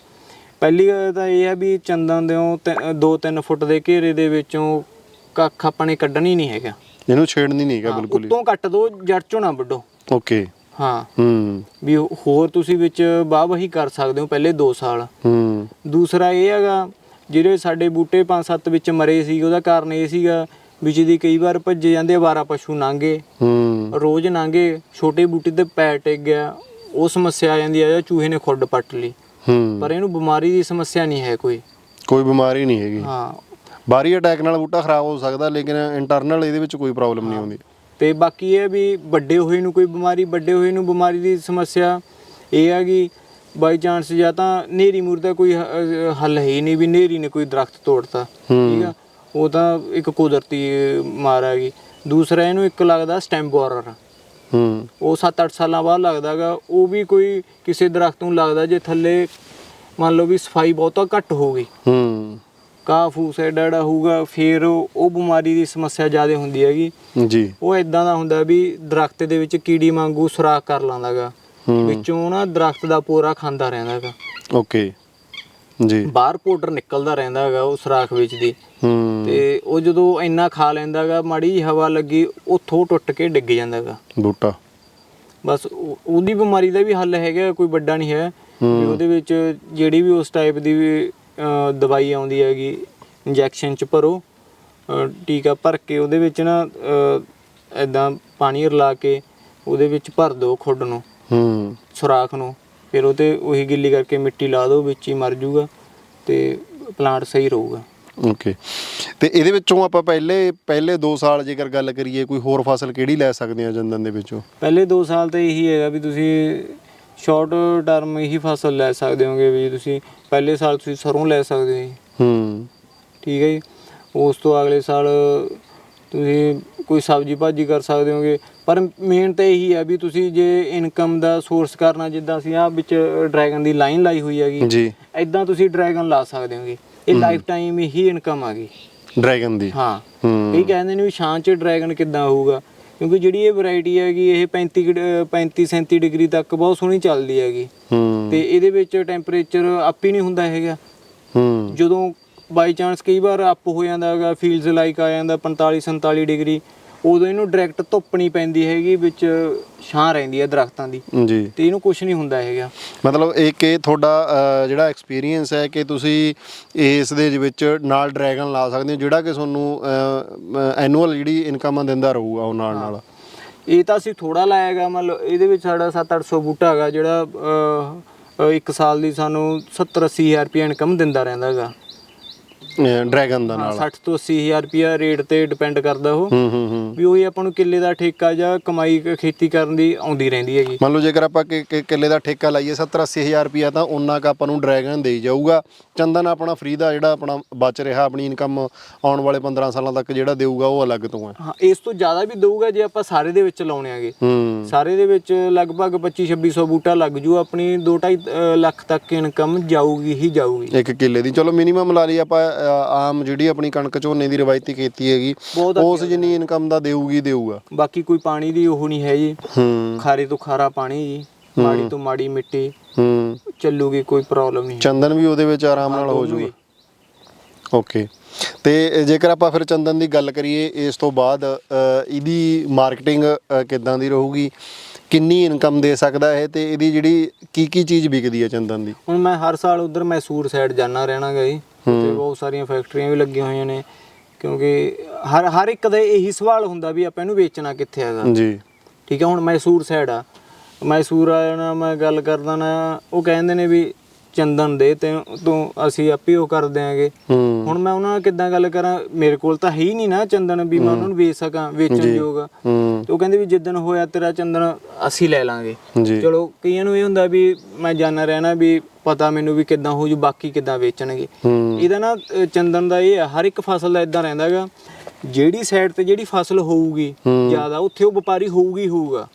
ਪਹਿਲੀ ਗੱਲ ਤਾਂ ਇਹ ਹੈ ਵੀ ਚੰਦਨ ਦੇ 2-3 ਫੁੱਟ ਦੇ ਘੇਰੇ ਦੇ ਵਿੱਚੋਂ ਕੱਖ ਆਪਾਂ ਨੇ ਕੱਢਣੀ ਨਹੀਂ ਹੈਗਾ। ਇਹਨੂੰ ਛੇੜਨੀ ਨਹੀਂ ਹੈਗਾ ਬਿਲਕੁਲ ਹੀ। ਉੱਤੋਂ ਕੱਟ ਦੋ ਜੜ ਚੋਂ ਨਾ ਵੱਢੋ। ਓਕੇ ਹਾਂ। ਹੂੰ। ਵੀ ਹੋਰ ਤੁਸੀਂ ਵਿੱਚ ਵਾਹ ਵਹੀ ਕਰ ਸਕਦੇ ਹੋ ਪਹਿਲੇ 2 ਸਾਲ। ਹੂੰ। ਦੂਸਰਾ ਇਹ ਹੈਗਾ ਜਿਹੜੇ ਸਾਡੇ ਬੂਟੇ 5-7 ਵਿੱਚ ਮਰੇ ਸੀ ਉਹਦਾ ਕਾਰਨ ਇਹ ਸੀਗਾ ਵਿੱਚ ਦੀ ਕਈ ਵਾਰ ਭੱਜੇ ਜਾਂਦੇ ਆਵਾਰਾ ਪਸ਼ੂ ਨਾਂਗੇ। ਹੂੰ। ਰੋਜ਼ ਨਾਂਗੇ ਛੋਟੇ ਬੂਟੇ ਤੇ ਪੈਰ ਟਿਕ ਗਿਆ ਉਹ ਸਮੱਸਿਆ ਆ ਜਾਂਦੀ ਜਾਂ ਚੂਹੇ ਨੇ ਖੁੱਡ ਪੱਟ ਲਈ। ਹੂੰ। ਪਰ ਇਹਨੂੰ ਬਿਮਾਰੀ ਦੀ ਸਮੱਸਿਆ ਨਹੀਂ ਹੈ ਕੋਈ। ਕੋਈ ਬਿਮਾਰੀ ਨਹੀਂ ਹੈਗੀ। ਹਾਂ ਬਾਰੀ ਅਟੈਕ ਨਾਲ ਬੂਟਾ ਖਰਾਬ ਹੋ ਸਕਦਾ ਲੇਕਿਨ ਇੰਟਰਨਲ ਇਹਦੇ ਵਿੱਚ ਕੋਈ ਪ੍ਰੋਬਲਮ ਨਹੀਂ ਆਉਂਦੀ ਤੇ ਬਾਕੀ ਇਹ ਵੀ ਵੱਡੇ ਹੋਏ ਨੂੰ ਕੋਈ ਬਿਮਾਰੀ ਵੱਡੇ ਹੋਏ ਨੂੰ ਬਿਮਾਰੀ ਦੀ ਸਮੱਸਿਆ ਇਹ ਹੈਗੀ ਬਾਈ ਚਾਂਸ ਜਾਂ ਤਾਂ ਨੇਰੀ ਮੂਰ ਦਾ ਕੋਈ ਹੱਲ ਹੈ ਹੀ ਨਹੀਂ ਵੀ ਨੇਰੀ ਨੇ ਕੋਈ ਦਰਖਤ ਤੋੜਤਾ ਠੀਕ ਆ? ਉਹ ਤਾਂ ਇੱਕ ਕੁਦਰਤੀ ਮਾਰ ਹੈਗੀ ਦੂਸਰਾ ਇਹਨੂੰ ਇੱਕ ਲੱਗਦਾ ਸਟੈਮ ਬੋਰਰ ਹੂੰ। ਉਹ 7-8 ਸਾਲਾਂ ਬਾਅਦ ਲੱਗਦਾਗਾ ਉਹ ਵੀ ਕੋਈ ਕਿਸੇ ਦਰਖਤ ਨੂੰ ਲੱਗਦਾ ਜੇ ਥੱਲੇ ਮੰਨ ਲਓ ਵੀ ਸਫ਼ਾਈ ਬਹੁਤਾ ਘੱਟ ਹੋ ਗਈ। ਹੂੰ। ਘਾਹ ਫੂਸ ਐਡਾ ਐਡਾ ਹੋਊਗਾ ਫਿਰ ਉਹ ਉਹ ਬਿਮਾਰੀ ਦੀ ਸਮੱਸਿਆ ਜ਼ਿਆਦਾ ਹੁੰਦੀ ਹੈਗੀ। ਜੀ। ਉਹ ਇਦਾਂ ਦਾ ਹੁੰਦਾ ਵੀ ਦਰਖਤ ਦੇ ਵਿੱਚ ਕੀੜੀ ਵਾਂਗੂ ਸੁਰਾਖ ਕਰ ਲਾਂਦਾਗਾ। ਵਿੱਚੋਂ ਨਾ ਦਰਖਤ ਦਾ ਪੋਰਾ ਖਾਂਦਾ ਰਹਿੰਦਾਗਾ। ਓਕੇ। ਜੀ। ਬਾਹਰ ਪਾਊਡਰ ਨਿਕਲਦਾ ਰਹਿੰਦਾਗਾ ਉਹ ਸੁਰਾਖ ਵਿੱਚ ਦੀ। ਤੇ ਉਹ ਜਦੋਂ ਇੰਨਾ ਖਾ ਲੈਂਦਾਗਾ ਮਾੜੀ ਜਿਹੀ ਹਵਾ ਲੱਗੀ ਉਹ ਥੋ ਟੁੱਟ ਕੇ ਡਿੱਗ ਜਾਂਦਾਗਾ। ਬੂਟਾ। ਬਸ ਉਹ- ਉਹਦੀ ਬਿਮਾਰੀ ਦਾ ਵੀ ਹੱਲ ਹੈਗਾ ਕੋਈ ਵੱਡਾ ਨਹੀਂ ਹੈ। ਵੀ ਉਹਦੇ ਵਿੱਚ ਜਿਹੜੀ ਵੀ ਉਸ ਟਾਈਪ ਦੀ ਦਵਾਈ ਆਉਂਦੀ ਹੈਗੀ ਇੰਜੈਕਸ਼ਨ ਚ ਭਰੋ ਟੀਕਾ ਭਰ ਕੇ ਉਹਦੇ ਵਿੱਚ ਨਾ ਐਦਾਂ ਪਾਣੀ ਰਲਾ ਕੇ ਉਹਦੇ ਵਿੱਚ ਭਰ ਦਿਓ ਖੁੱਡ ਨੂੰ ਹੂੰ। ਸੁਰਾਖ ਨੂੰ ਫਿਰ ਉਹ ਤੇ ਉਹੀ ਗਿੱਲੀ ਕਰਕੇ ਮਿੱਟੀ ਲਾ ਦਿਓ ਵਿੱਚ ਹੀ ਮਰ ਜਾਊਗਾ ਤੇ ਪਲਾਂਟ ਸਹੀ ਰਹੂਗਾ। ਓਕੇ ਤੇ ਇਹਦੇ ਵਿੱਚੋਂ ਆਪਾਂ ਪਹਿਲੇ ਪਹਿਲੇ 2 ਸਾਲ ਜੇਕਰ ਗੱਲ ਕਰੀਏ ਕੋਈ ਹੋਰ ਫਸਲ ਕਿਹੜੀ ਲੈ ਸਕਦੇ ਆ ਜੰਦਨ ਦੇ ਵਿੱਚੋਂ? ਪਹਿਲੇ 2 ਸਾਲ ਤਾਂ ਇਹੀ ਹੈਗਾ ਵੀ ਤੁਸੀਂ ਸ਼ਾਰਟ ਟਰਮ ਇਹੀ ਫਸਲ ਲੈ ਸਕਦੇ ਹੋਗੇ ਵੀ ਤੁਸੀਂ ਪਹਿਲੇ ਸਾਲ ਤੁਸੀਂ ਸਰੋਂ ਲੈ ਸਕਦੇ ਹੋ ਜੀ। ਹੂੰ। ਠੀਕ ਹੈ ਜੀ। ਉਸ ਤੋਂ ਅਗਲੇ ਸਾਲ ਤੁਸੀਂ ਕੋਈ ਸਬਜ਼ੀ ਭਾਜੀ ਕਰ ਸਕਦੇ ਹੋਗੇ। ਪਰ ਮੇਨ ਤਾਂ ਇਹੀ ਹੈ ਵੀ ਤੁਸੀਂ ਜੇ ਇਨਕਮ ਦਾ ਸੋਰਸ ਕਰਨਾ ਜਿੱਦਾਂ ਅਸੀਂ ਆ ਵਿੱਚ ਡਰੈਗਨ ਦੀ ਲਾਈਨ ਲਾਈ ਹੋਈ ਹੈਗੀ। ਜੀ। ਐਦਾਂ ਤੁਸੀਂ ਡਰੈਗਨ ਲਾ ਸਕਦੇ ਹੋਗੇ। ਇਹ ਲਾਈਫ ਟਾਈਮ ਹੀ ਇਨਕਮ ਆ ਗਈ। ਡਰੈਗਨ ਦੀ। ਹਾਂ। ਹੂੰ। ਕਈ ਕਹਿੰਦੇ ਨੇ ਵੀ ਛਾਂ 'ਚ ਡਰੈਗਨ ਕਿੱਦਾਂ ਹੋਊਗਾ? ਕਿਉਂਕਿ ਜਿਹੜੀ ਇਹ ਵੈਰਾਈਟੀ ਹੈਗੀ ਇਹ 35 ਕੁ ਡ- 35 37 ਡਿਗਰੀ ਤੱਕ ਬਹੁਤ ਸੋਹਣੀ ਚੱਲਦੀ ਹੈਗੀ। ਹੂੰ। ਤੇ ਇਹਦੇ ਵਿੱਚ ਟੈਂਪਰੇਚਰ ਅਪ ਹੀ ਨਹੀਂ ਹੁੰਦਾ ਹੈਗਾ। ਹੂੰ। ਜਦੋਂ ਬਾਈ ਚਾਂਸ ਕਈ ਵਾਰ ਅਪ ਹੋ ਜਾਂਦਾ ਹੈਗਾ ਫੀਲਡਸ ਲਾਈਕ ਆ ਜਾਂਦਾ 45 47 ਡਿਗਰੀ। ਉਦੋਂ ਇਹਨੂੰ ਡਾਇਰੈਕਟ ਧੁੱਪ ਨਹੀਂ ਪੈਂਦੀ ਹੈਗੀ ਵਿੱਚ ਛਾਂ ਰਹਿੰਦੀ ਹੈ ਦਰਖਤਾਂ ਦੀ। ਜੀ। ਤੇ ਇਹਨੂੰ ਕੁਝ ਨਹੀਂ ਹੁੰਦਾ ਹੈਗਾ। ਮਤਲਬ ਇਹ ਤੁਹਾਡਾ ਅਹ, ਜਿਹੜਾ ਐਕਸਪੀਰੀਅੰਸ ਹੈ ਕਿ ਤੁਸੀਂ ਇਸ ਦੇ ਵਿੱਚ ਨਾਲ ਡਰੈਗਨ ਲਾ ਸਕਦੇ ਹੋ ਜਿਹੜਾ ਕਿ ਤੁਹਾਨੂੰ ਐਨੂਅਲ ਜਿਹੜੀ ਇਨਕਮ ਦਿੰਦਾ ਰਹੂਗਾ ਉਹ ਨਾਲ ਨਾਲ। ਇਹ ਤਾਂ ਅਸੀਂ ਥੋੜਾ ਲਾਇਆਗਾ ਮਤਲਬ ਇਹਦੇ ਵਿੱਚ ਸਾਡਾ 7-800 ਬੂਟਾ ਹੈਗਾ ਜਿਹੜਾ ਅਹ, ਅਹ, ਇੱਕ ਸਾਲ ਦੀ ਸਾਨੂੰ 70-80 ਹਜ਼ਾਰ ਰੁਪਏ ਇਨਕਮ ਦਿੰਦਾ ਰਹਿੰਦਾ ਹੈਗਾ। ਡਰੈਗਨ ਦਾ ਨਾਲ। 60 ਤੋਂ 80 ਹਜ਼ਾਰ ਰੁਪਏ ਰੇਟ ਤੇ ਡਿਪੈਂਡ ਕਰਦਾ ਉਹ। ਹੂੰ ਹੂੰ ਹੂੰ। ਵੀ ਉਹੀ ਆਪਾਂ ਨੂੰ ਕਿੱਲੇ ਦਾ ਠੇਕਾ ਜਾਂ ਕਮਾਈ ਖੇਤੀ ਕਰਨ ਦੀ ਆਉਂਦੀ ਰਹਿੰਦੀ ਹੈਗੀ। ਮੰਨ ਲਓ ਜੇਕਰ ਆਪਾਂ ਕਿੱਲੇ ਦਾ ਠੇਕਾ ਲਾਈਏ 70 80 ਹਜ਼ਾਰ ਰੁਪਿਆ ਤਾਂ ਉਹਨਾਂ ਕ ਆਪਾਂ ਨੂੰ ਡਰੈਗਨ ਦੇਈ ਜਾਊਗਾ। ਚੰਦਨ ਆਪਣਾ ਫ੍ਰੀ ਦਾ ਜਿਹੜਾ ਆਪਣਾ ਬਚ ਰਿਹਾ ਆਪਣੀ ਇਨਕਮ ਆਉਣ ਵਾਲੇ 15 ਸਾਲਾਂ ਤੱਕ ਜਿਹੜਾ ਦੇਊਗਾ ਉਹ ਅਲੱਗ ਤੋਂ ਹੈ। ਹਾਂ ਇਸ ਤੋਂ ਜ਼ਿਆਦਾ ਵੀ ਦਊਗਾ ਜੇ ਆਪਾਂ ਸਾਰੇ ਦੇ ਵਿੱਚ ਲਾਉਣੇ ਆਗੇ ਸਾਰੇ ਦੇ ਵਿੱਚ ਲਗਭਗ 25 2600 ਬੂਟਾ ਲੱਗ ਜੂ ਆਪਣੀ 2.5 ਲੱਖ ਤੱਕ ਇਨਕਮ ਜਾਊਗੀ ਹੀ ਜਾਊਗੀ। ਇੱਕ ਕਿੱਲੇ ਦੀ। ਚਲੋ ਮਿਨੀਮਮ ਲਾ ਲਈ ਆਪਾਂ ਆਮ ਜਿਹੜੀ ਆਪਣੀ ਕਣਕ ਝੋਨੇ ਦੀ ਰਵਾਇਤੀ ਖੇਤੀ ਹੈਗੀ ਬਹੁਤ ਉਸ ਜਿੰਨੀ ਇਨਕਮ ਦਾ ਦੇਊਗੀ ਦੇਊਗਾ। ਬਾਕੀ ਕੋਈ ਪਾਣੀ ਦੀ ਉਹ ਨਹੀਂ ਹੈ ਜੀ। ਹੂੰ। ਖਾਰੇ ਤੋਂ ਖਾਰਾ ਪਾਣੀ ਜੀ ਮਾੜੀ ਤੋਂ ਮਾੜੀ ਮਿੱਟੀ। ਹੂੰ। ਚੱਲੂਗੀ ਕੋਈ ਪ੍ਰੋਬਲਮ ਨਹੀਂ। ਚੰਦਨ ਵੀ ਉਹਦੇ ਵਿੱਚ ਆਰਾਮ ਨਾਲ ਹੋ। ਜਾਊਗਾ। ਓਕੇ ਤੇ ਜੇਕਰ ਆਪਾਂ ਫਿਰ ਚੰਦਨ ਦੀ ਗੱਲ ਕਰੀਏ ਇਸ ਤੋਂ ਬਾਅਦ ਇਹਦੀ ਮਾਰਕੀਟਿੰਗ ਕਿੱਦਾਂ ਦੀ ਰਹੂਗੀ? ਕਿੰਨੀ ਇਨਕਮ ਦੇ ਸਕਦਾ ਹੈ ਤੇ ਇਹਦੀ ਜਿਹੜੀ ਕੀ ਕੀ ਚੀਜ਼ ਵਿਕਦੀ ਹੈ ਚੰਦਨ ਦੀ? ਹੁਣ ਮੈਂ ਹਰ ਸਾਲ ਉਧਰ ਮੈਸੂਰ ਸਾਈਡ ਜਾਣਾ ਰਹਿਣਾ ਗਾ ਜੀ। ਤੇ ਬਹੁਤ ਸਾਰੀਆਂ ਫੈਕਟਰੀਆਂ ਵੀ ਲੱਗੀਆਂ ਹੋਈਆਂ ਨੇ ਕਿਉਂਕਿ ਹਰ ਹਰ ਇੱਕ ਦਾ ਇਹੀ ਸਵਾਲ ਹੁੰਦਾ ਵੀ ਆਪਾਂ ਇਹਨੂੰ ਵੇਚਣਾ ਕਿੱਥੇ ਹੈਗਾ। ਜੀ। ਠੀਕ ਹੈ ਹੁਣ ਮੈਸੂਰ ਸਾਈਡ ਆ। ਮੈਸੂਰ ਵਾਲਿਆਂ ਨਾਲ ਮੈਂ ਗੱਲ ਕਰਦਾ ਨਾ ਉਹ ਕਹਿੰਦੇ ਨੇ ਵੀ ਚੰਦਨ ਦੇ ਤੇ ਤੂੰ ਅਸੀਂ ਆਪੇ ਉਹ ਕਰ ਦਿਆਂਗੇ। ਹੁਣ ਮੈਂ ਉਹਨਾਂ ਨਾਲ ਕਿੱਦਾਂ ਗੱਲ ਕਰਾਂ? ਮੇਰੇ ਕੋਲ ਤਾਂ ਹੈ ਹੀ ਨਹੀਂ ਨਾ ਚੰਦਨ ਵੀ ਮੈਂ ਉਹਨਾਂ ਨੂੰ ਵੇਚ ਸਕਾਂ ਵੇਚਣ ਯੋਗ। ਤੇ ਉਹ ਕਹਿੰਦੇ ਵੀ ਜਿੱਦਣ ਹੋਇਆ ਤੇਰਾ ਚੰਦਨ ਅਸੀਂ ਲੈ ਲਾਂਗੇ। ਚਲੋ ਕਈਆਂ ਨੂੰ ਇਹ ਹੁੰਦਾ ਵੀ ਮੈਂ ਜਾਣਾ ਰਹਿਣਾ ਵੀ ਪਤਾ ਮੈਨੂੰ ਵੀ ਕਿੱਦਾਂ ਹੋ ਜੂ ਬਾਕੀ ਕਿੱਦਾਂ ਵੇਚਣਗੇ। ਇਹਦਾ ਨਾ ਚੰਦਨ ਦਾ ਇਹ ਹਰ ਇੱਕ ਫਸਲ ਦਾ ਇਦਾਂ ਰਹਿੰਦਾਗਾ ਜਿਹੜੀ ਸਾਈਡ ਤੇ ਜਿਹੜੀ ਫਸਲ ਹੋਊਗੀ। ਜ਼ਿਆਦਾ ਉੱਥੇ ਉਹ ਵਪਾਰੀ ਹੋਊਗੀ ਹੋਊਗਾ।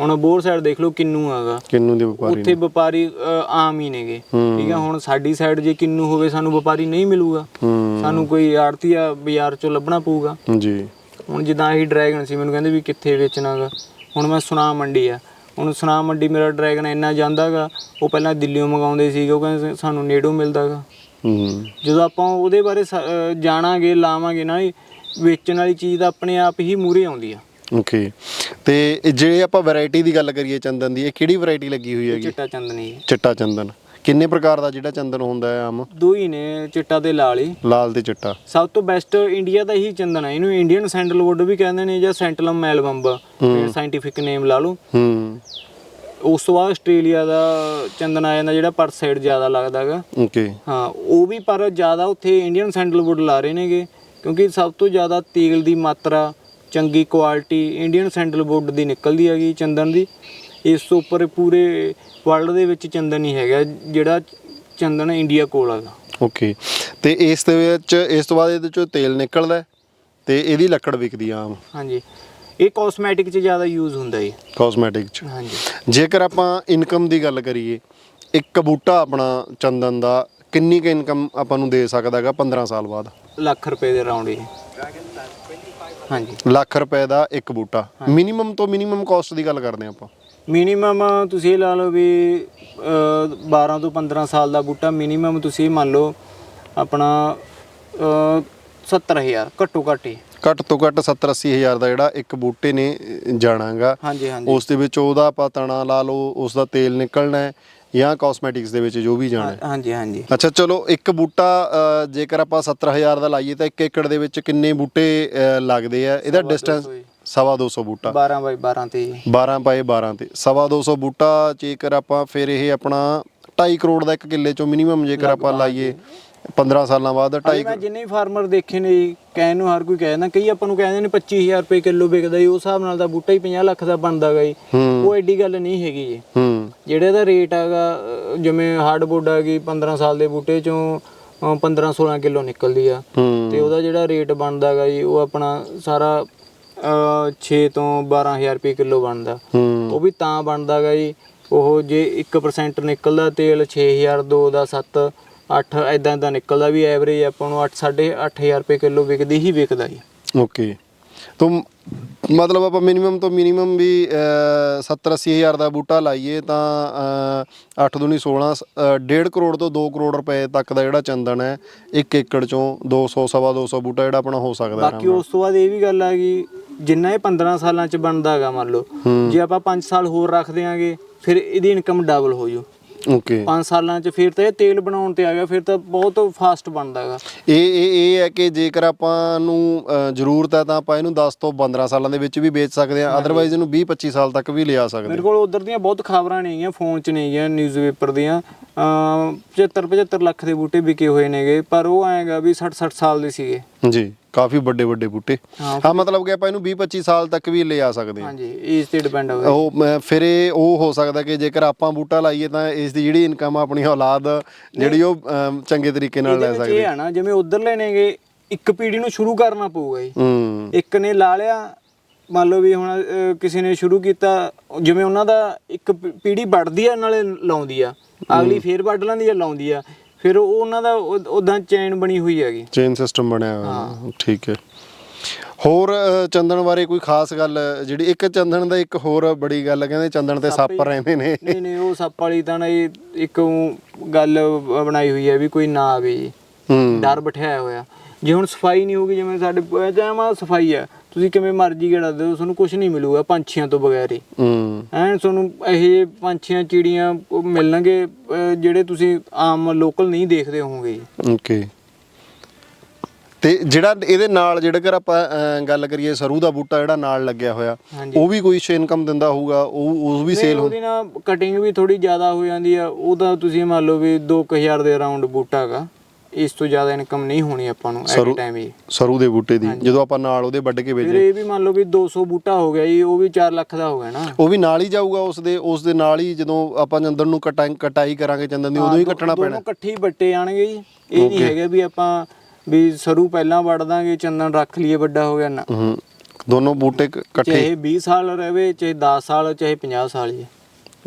ਹੁਣ ਬੋਰ ਸਾਈਡ ਦੇਖ ਲਓ ਕਿੰਨੂ ਆਗਾ। ਕਿੰਨੂ ਦੇ ਵਪਾਰੀ ਉੱਥੇ ਵਪਾਰੀ ਆਮ ਹੀ ਨੇਗੇ। ਹੂੰ। ਠੀਕ ਆ ਹੁਣ ਸਾਡੀ ਸਾਈਡ ਜੇ ਕਿੰਨੂ ਹੋਵੇ ਸਾਨੂੰ ਵਪਾਰੀ ਨਹੀਂ ਮਿਲੂਗਾ। ਹੂੰ। ਸਾਨੂੰ ਕੋਈ ਆੜਤੀਆ ਬਾਜ਼ਾਰ ਚੋਂ ਲੱਭਣਾ ਪਊਗਾ। ਜੀ। ਹੁਣ ਜਿੱਦਾਂ ਇਹ ਡਰੈਗਨ ਸੀ ਮੈਨੂੰ ਕਹਿੰਦੇ ਵੀ ਕਿੱਥੇ ਵੇਚਣਾਗਾ। ਹੁਣ ਮੈਂ ਸੁਨਾਮ ਮੰਡੀ ਆ। ਹੁਣ ਸੁਨਾਮ ਮੰਡੀ ਮੇਰਾ ਡਰੈਗਨ ਇੰਨਾ ਜਾਂਦਾਗਾ ਉਹ ਪਹਿਲਾਂ ਦਿੱਲੀੋਂ ਮੰਗਾਉਂਦੇ ਸੀਗੇ ਉਹ ਕਹਿੰਦੇ ਸਾਨੂੰ ਨੇੜੋਂ ਮਿਲਦਾਗਾ। ਹੂੰ। ਜਦੋਂ ਆਪਾਂ ਉਹਦੇ ਬਾਰੇ ਜਾਣਾਂਗੇ ਲਾਵਾਂਗੇ ਨਾ ਵੇਚਣ ਵਾਲੀ ਚੀਜ਼ ਤਾਂ ਆਪਣੇ ਆਪ ਹੀ ਮੂਰੇ ਆਉਂਦੀ ਆ। ਓਕੇ ਤੇ ਇਹ ਜਿਹੜੇ ਆਪਾਂ ਵੈਰਾਈਟੀ ਦੀ ਗੱਲ ਕਰੀਏ ਚੰਦਨ ਦੀ ਇਹ ਕਿਹੜੀ ਵੈਰਾਈਟੀ ਲੱਗੀ ਹੋਈ ਹੈਗੀ? ਚਿੱਟਾ ਚੰਦਨੀ ਚਿੱਟਾ ਚੰਦਨ। ਕਿੰਨੇ ਪ੍ਰਕਾਰ ਦਾ ਜਿਹੜਾ ਚੰਦਨ ਹੁੰਦਾ ਹੈ ਆਮ? ਦੋ ਹੀ ਨੇ ਚਿੱਟਾ ਤੇ ਲਾਲ ਹੀ। ਲਾਲ ਤੇ ਚਿੱਟਾ। ਸਭ ਤੋਂ ਬੈਸਟ ਇੰਡੀਆ ਦਾ ਹੀ ਚੰਦਨ ਹੈ। ਇਹਨੂੰ ਇੰਡੀਅਨ ਸੈਂਡਲਵੁੱਡ ਵੀ ਕਹਿੰਦੇ ਨੇ ਜਾਂ ਸੈਂਟਲਮ ਮੈਲਬੰਬ ਸਾਇੰਟੀਫਿਕ ਨੇਮ ਲਾ ਲਓ। ਹੂੰ। ਉਸ ਤੋਂ ਬਾਅਦ ਆਸਟ੍ਰੇਲੀਆ ਦਾ ਚੰਦਨ ਆ ਜਾਂਦਾ ਜਿਹੜਾ ਪਰ ਸਾਈਡ ਜ਼ਿਆਦਾ ਲੱਗਦਾ ਹੈਗਾ। ਓਕੇ ਹਾਂ ਉਹ ਵੀ ਪਰ ਜ਼ਿਆਦਾ ਉੱਥੇ ਇੰਡੀਅਨ ਸੈਂਡਲਵੁੱਡ ਲਾ ਰਹੇ ਨੇਗੇ। ਕਿਉਂਕਿ ਸਭ ਤੋਂ ਜ਼ਿਆਦਾ ਤੇਲ ਦੀ ਮਾਤਰਾ ਚੰਗੀ ਕੁਆਲਿਟੀ ਇੰਡੀਅਨ ਸੈਂਡਲਵੁੱਡ ਦੀ ਨਿਕਲਦੀ ਹੈਗੀ ਚੰਦਨ ਦੀ। ਇਸ ਤੋਂ ਉੱਪਰ ਪੂਰੇ ਵਰਲਡ ਦੇ ਵਿੱਚ ਚੰਦਨ ਨਹੀਂ ਹੈਗਾ ਜਿਹੜਾ ਚੰਦਨ ਇੰਡੀਆ ਕੋਲ ਹੈਗਾ। ਓਕੇ ਤੇ ਇਸ ਦੇ ਵਿੱਚ ਇਸ ਤੋਂ ਬਾਅਦ ਇਹਦੇ ਚੋਂ ਤੇਲ ਨਿਕਲਦਾ ਤੇ ਇਹਦੀ ਲੱਕੜ ਵਿਕਦੀ ਆ ਆਮ। ਹਾਂਜੀ। ਇਹ ਕਾਸਮੈਟਿਕ 'ਚ ਜ਼ਿਆਦਾ ਯੂਜ਼ ਹੁੰਦਾ ਹੈ ਕਾਸਮੈਟਿਕ ਚ। ਹਾਂਜੀ। ਜੇਕਰ ਆਪਾਂ ਇਨਕਮ ਦੀ ਗੱਲ ਕਰੀਏ ਇੱਕ ਬੂਟਾ ਆਪਣਾ ਚੰਦਨ ਦਾ ਕਿੰਨੀ ਕੁ ਇਨਕਮ ਆਪਾਂ ਨੂੰ ਦੇ ਸਕਦਾ ਹੈਗਾ 15 ਸਾਲ ਬਾਅਦ? ਲੱਖ ਰੁਪਏ ਦੇ ਰਾਉਂਡ ਹੀ ਹਾਂਜੀ। ਲੱਖ ਰੁਪਏ ਦਾ ਇੱਕ ਬੂਟਾ। ਮਿਨੀਮਮ ਤੋਂ ਮਿਨੀਮਮ ਕਾਸਟ ਦੀ ਗੱਲ ਕਰਦੇ ਆਪਾਂ। ਮਿਨੀਮਮ ਤੁਸੀਂ ਇਹ ਲਾ ਲਓ ਵੀ ਅ, 12 ਤੋਂ 15 ਸਾਲ ਦਾ ਬੂਟਾ ਮਿਨੀਮਮ ਤੁਸੀਂ ਮੰਨ ਲਓ ਆਪਣਾ ਅ, 70000 ਘੱਟੋ ਘੱਟ ਹੀ। ਘੱਟ ਤੋਂ ਘੱਟ 70 80 ਹਜ਼ਾਰ ਦਾ ਜਿਹੜਾ ਇੱਕ ਬੂਟੇ ਨੇ ਜਾਣਾਗਾ। ਹਾਂਜੀ ਹਾਂਜੀ। ਉਸ ਦੇ ਵਿੱਚ ਉਹਦਾ ਆਪਾਂ ਤਣਾ ਲਾ ਲਓ ਉਸ ਦਾ ਤੇਲ ਨਿਕਲਣਾ ਹੈ। ਜਾਂ ਕਾਸਮੈਟਿਕਸ ਦੇ ਵਿੱਚ ਜੋ ਵੀ ਜਾਣਾ ਹੈ। ਹਾਂਜੀ ਹਾਂਜੀ। ਅੱਛਾ ਚਲੋ ਇੱਕ ਬੂਟਾ ਜੇਕਰ ਆਪਾਂ 70000 ਦਾ ਲਾਈਏ ਤਾਂ 1 ਏਕੜ ਦੇ ਵਿੱਚ ਕਿੰਨੇ ਬੂਟੇ ਲੱਗਦੇ ਆ? ਇਹਦਾ ਡਿਸਟੈਂਸ ਸੌ ਜੀ। ਸਵਾ 200 ਬੂਟਾ। 12 ਬਾਈ 12 ਤੇ। ਜੀ। 12 ਪਾਏ 12 ਤੇ। ਸਵਾ 200 ਬੂਟਾ ਜੇਕਰ ਆਪਾਂ ਫਿਰ ਇਹ ਆਪਣਾ 2.5 ਕਰੋੜ ਦਾ ਇੱਕ ਕਿੱਲੇ ਚੋਂ ਮਿਨੀਮਮ ਜੇਕਰ ਆਪਾਂ ਲਾਈਏ 15 ਸਾਲਾਂ ਬਾਅਦ ਹਾਲੇ 2.5 ਮੈਂ ਜਿੰਨੇ ਵੀ ਫਾਰਮਰ ਦੇਖੇ ਨੇ ਜੀ, ਕਹਿਣ ਨੂੰ ਹਰ ਕੋਈ ਕਹਿੰਦਾ ਕਈ ਆਪਾਂ ਨੂੰ ਕਹਿੰਦੇ ਨੇ 25000 ਰੁਪਏ ਕਿਲੋ ਵਿਕਦਾ ਜੀ ਉਸ ਹਿਸਾਬ ਨਾਲ ਤਾਂ ਬੂਟਾ ਹੀ 50 ਲੱਖ ਦਾ ਬਣਦਾ ਗਾ ਜੀ। ਹੂੰ। ਉਹ ਐਡੀ ਗੱਲ ਨਹੀਂ ਹੈਗੀ ਜੀ। ਹੂੰ। ਜਿਹੜੇ ਦਾ ਰੇਟ ਹੈਗਾ ਅ, ਜਿਵੇਂ ਹਾਰਡਵੁੱਡ ਆ ਗਈ 15 ਸਾਲ ਦੇ ਬੂਟੇ ਚੋਂ 15 16 ਕਿਲੋ ਨਿਕਲਦੀ ਆ। ਹੂੰ। ਤੇ ਉਹਦਾ ਜਿਹੜਾ ਰੇਟ ਬਣਦਾ ਗਾ ਜੀ ਉਹ ਆਪਣਾ ਸਾਰਾ 6 ਤੋਂ 12000 ਰੁਪਏ ਕਿਲੋ ਬਣਦਾ। ਹੂੰ। ਉਹ ਵੀ ਤਾਂ ਬਣਦਾ ਗਾ ਜੀ ਉਹ ਜੇ 1% ਨਿਕਲਦਾ ਤੇਲ 6000 2 ਦਾ 7 8 ਐਦਾਂ ਦਾ ਨਿਕਲਦਾ ਵੀ ਐਵਰੇਜ ਆਪਾਂ ਨੂੰ 8 8500 ਰੁਪਏ ਕਿਲੋ ਵਿਕਦੀ ਹੀ ਵਿਕਦਾ ਜੀ। ਓਕੇ ਤੋਂ ਮਤਲਬ ਆਪਾਂ ਮਿਨੀਮਮ ਤੋਂ ਮਿਨੀਮਮ ਵੀ 70 80 ਹਜ਼ਾਰ ਦਾ ਬੂਟਾ ਲਾਈਏ ਤਾਂ 8 ਦੂਣੀ 16 1.5 ਕਰੋੜ ਤੋਂ 2 ਕਰੋੜ ਰੁਪਏ ਤੱਕ ਦਾ ਜਿਹੜਾ ਚੰਦਨ ਹੈ 1 ਏਕੜ ਚੋਂ 200 ਸਵਾ 200 ਬੂਟਾ ਜਿਹੜਾ ਆਪਣਾ ਹੋ ਸਕਦਾ ਹੈ ਬਾਕੀ ਉਸ ਤੋਂ ਬਾਅਦ ਇਹ ਵੀ ਗੱਲ ਆ ਗਈ ਜਿੰਨਾ ਇਹ 15 ਸਾਲਾਂ ਚ ਬਣਦਾ ਹੈਗਾ ਮੰਨ ਲਓ ਜੇ ਆਪਾਂ 5 ਸਾਲ ਹੋਰ ਰੱਖ ਦਿਆਂਗੇ ਫਿਰ ਇਹਦੀ ਇਨਕਮ ਡਬਲ ਹੋ ਜੂ। ਓਕੇ 5 ਸਾਲਾਂ ਚ ਫਿਰ ਤਾਂ ਇਹ ਤੇਲ ਬਣਾਉਣ ਤੇ ਆ ਗਿਆ ਫਿਰ ਤਾਂ ਬਹੁਤ ਫਾਸਟ ਬਣਦਾ ਹੈਗਾ। ਇਹ ਇਹ ਇਹ ਹੈ ਕਿ ਜੇਕਰ ਆਪਾਂ ਨੂੰ ਅ, ਜ਼ਰੂਰਤ ਹੈ ਤਾਂ ਆਪਾਂ ਇਹਨੂੰ 10 ਤੋਂ 15 ਸਾਲਾਂ ਦੇ ਵਿੱਚ ਵੀ ਵੇਚ ਸਕਦੇ ਹਾਂ। ਅਦਰਵਾਈਜ਼ ਇਹਨੂੰ 20 25 ਸਾਲ ਤੱਕ ਵੀ ਲਿਆ ਸਕਦੇ ਮੇਰੇ ਕੋਲ ਉਧਰ ਦੀਆਂ ਬਹੁਤ ਖਬਰਾਂ ਨੇ ਹੈਗੀਆਂ ਫੋਨ 'ਚ ਨੇ ਹੈਗੀਆਂ ਨਿਊਜ਼ਪੇਪਰ ਦੀਆਂ। 75 75 ਲੱਖ ਦੇ ਬੂਟੇ ਵਿਕੇ ਹੋਏ ਨੇਗੇ ਪਰ ਉਹ ਆਏਗਾ ਵੀ 60 60 ਸਾਲ ਦੇ ਸੀਗੇ। ਹਾਂ ਜੀ। ਕਾਫੀ ਵੱਡੇ ਵੱਡੇ ਬੂਟੇ। ਹਾਂ। ਹਾਂ ਮਤਲਬ ਕਿ ਆਪਾਂ ਇਹਨੂੰ 20 25 ਸਾਲ ਤੱਕ ਵੀ ਲਿਆ ਸਕਦੇ ਹਾਂ। ਹਾਂਜੀ ਏਜ ਤੇ ਡਿਪੈਂਡ ਹੋਵੇ। ਉਹ ਮ- ਫਿਰ ਇਹ ਉਹ ਹੋ ਸਕਦਾ ਕਿ ਜੇਕਰ ਆਪਾਂ ਬੂਟਾ ਲਾਈਏ ਤਾਂ ਇਸ ਦੀ ਜਿਹੜੀ ਇਨਕਮ ਆਪਣੀ ਔਲਾਦ ਜਿਹੜੀ ਉਹ ਅਮ, ਚੰਗੇ ਤਰੀਕੇ ਨਾਲ ਲੈ ਇਹਦੇ ਵਿੱਚ ਸਕਦੀ। ਇਹ ਆ ਨਾ ਜਿਵੇਂ ਉਧਰ ਲੈਣੇਗੇ ਇੱਕ ਪੀੜੀ ਨੂੰ ਸ਼ੁਰੂ ਕਰਨਾ ਪਊਗਾ ਜੀ। ਹੂੰ। ਇੱਕ ਨੇ ਲਾ ਲਿਆ ਮੰਨ ਲਓ ਵੀ ਹੁਣ ਅਹ, ਕਿਸੇ ਨੇ ਸ਼ੁਰੂ ਕੀਤਾ ਜਿਵੇਂ ਉਹਨਾਂ ਦਾ ਇੱਕ ਪ- ਪੀੜੀ ਵੱਢਦੀ ਆ ਨਾਲੇ ਲਾਉਂਦੀ ਆ। ਅਗਲੀ ਫੇਰ ਵੱਢ ਲੈਂਦੀ ਆ ਲਾਉਂਦੀ ਆ। ਫਿਰ ਉਹ ਉਹਨਾਂ ਦਾ ਉਦਾਂ ਚੈਨ ਬਣੀ ਹੋਈ ਹੈਗੀ। ਚੇਨ ਸਿਸਟਮ ਬਣਿਆ ਹੋਇਆ। ਠੀਕ ਹੈ। ਹੋਰ ਚੰਦਨ ਬਾਰੇ ਕੋਈ ਖਾਸ ਗੱਲ ਜਿਹੜੀ ਇੱਕ ਚੰਦਨ ਦਾ ਇੱਕ ਹੋਰ ਬੜੀ ਗੱਲ ਕਹਿੰਦੇ ਚੰਦਨ ਤੇ ਸੱਪ ਰਹਿੰਦੇ ਨੇ। ਨਹੀਂ ਨਹੀਂ ਉਹ ਸੱਪ ਵਾਲੀ ਤਾਂ ਇਹ ਇੱਕ ਗੱਲ ਬਣਾਈ ਹੋਈ ਹੈ ਵੀ ਕੋਈ ਨਾ ਆਵੇ ਜੀ ਹੂੰ। ਡਰ ਬਿਠਾਇਆ ਹੋਇਆ। ਜੇ ਹੁਣ ਸਫ਼ਾਈ ਨਹੀਂ ਹੋਊਗੀ ਜਿਵੇਂ ਸਾਡੇ ਜਾਮਾ ਸਫ਼ਾਈ ਆ। ਤੁਸੀਂ ਕਿਵੇਂ ਮਰਜ਼ੀ ਗੇੜਾ ਦਿਓ ਤੁਹਾਨੂੰ ਕੁਝ ਨਹੀਂ ਮਿਲੂਗਾ ਪੰਛੀਆਂ ਤੋਂ ਬਗੈਰ ਹੀ। ਐਨ ਤੁਹਾਨੂੰ ਇਹ ਪੰਛੀਆਂ ਚਿੜੀਆਂ ਮਿਲਣਗੇ ਜਿਹੜੇ ਤੁਸੀਂ ਆਮ ਲੋਕਲ ਨਹੀਂ ਦੇਖਦੇ ਹੋਵੋਗੇ ਜੀ। ਓਕੇ। ਤੇ ਜਿਹੜਾ ਇਹਦੇ ਨਾਲ ਜਿਹੜਾ ਕਰ ਆਪਾਂ ਗੱਲ ਕਰੀਏ ਸਰੂ ਦਾ ਬੂਟਾ ਜਿਹੜਾ ਨਾਲ ਲੱਗਿਆ ਹੋਇਆ ਉਹ ਵੀ ਕੋਈ ਇਨਕਮ ਦਿੰਦਾ ਹੋਊਗਾ? ਉਹ ਉਸ ਵੀ ਸੇਲ ਉਹਦੀ ਨਾ ਕਟਿੰਗ ਵੀ ਥੋੜੀ ਜ਼ਿਆਦਾ ਹੋ ਜਾਂਦੀ ਆ। ਉਹਦਾ ਤੁਸੀਂ ਮੰਨ ਲਓ ਵੀ 2000 ਦੇ ਅਰਾਊਂਡ ਬੂਟਾ ਹੈਗਾ। ਇਸ ਤੋਂ ਜ਼ਿਆਦਾ ਇਨਕਮ ਨਹੀਂ ਹੋਣੀ ਆਪਾਂ ਨੂੰ ਐਟ ਟਾਈਮ ਹੀ ਸਰੂ ਦੇ ਬੂਟੇ ਦੀ। ਜਦੋਂ ਆਪਾਂ ਨਾਲ ਉਹਦੇ ਵੱਢ ਕੇ ਵੇਚੇ ਇਹ ਵੀ ਮੰਨ ਲਓ ਵੀ 200 ਬੂਟਾ ਹੋ ਗਿਆ ਜੀ ਉਹ ਵੀ 4 ਲੱਖ ਦਾ ਹੋ ਗਿਆ ਨਾ। ਉਹ ਵੀ ਨਾਲ ਹੀ ਜਾਊਗਾ ਉਸ ਦੇ ਉਸ ਦੇ ਨਾਲ ਹੀ ਜਦੋਂ ਆਪਾਂ ਚੰਦਨ ਨੂੰ ਕਟਾਈ ਕਟਾਈ ਕਰਾਂਗੇ ਚੰਦਨ ਦੀ ਉਦੋਂ ਹੀ ਕੱਟਣਾ ਪੈਣਾ। ਦੋਨੋਂ ਇਕੱਠੇ ਹੀ ਵੱਟੇ ਜਾਣਗੇ ਜੀ। ਇਹ ਨਹੀਂ ਹੈਗਾ ਵੀ ਆਪਾਂ ਵੀ ਸਰੂ ਪਹਿਲਾਂ ਵੱਢ ਦਾਂਗੇ ਚੰਦਨ ਰੱਖ ਲਈਏ ਵੱਡਾ ਹੋ ਗਿਆ ਨਾ। ਹੂੰ ਦੋਨੋਂ ਬੂਟੇ ਇਕੱਠੇ। ਚਾਹੇ 20 ਸਾਲ ਰਵੇ ਚਾਹੇ 10 ਸਾਲ ਚਾਹੇ 50 ਸਾਲ ਜੀ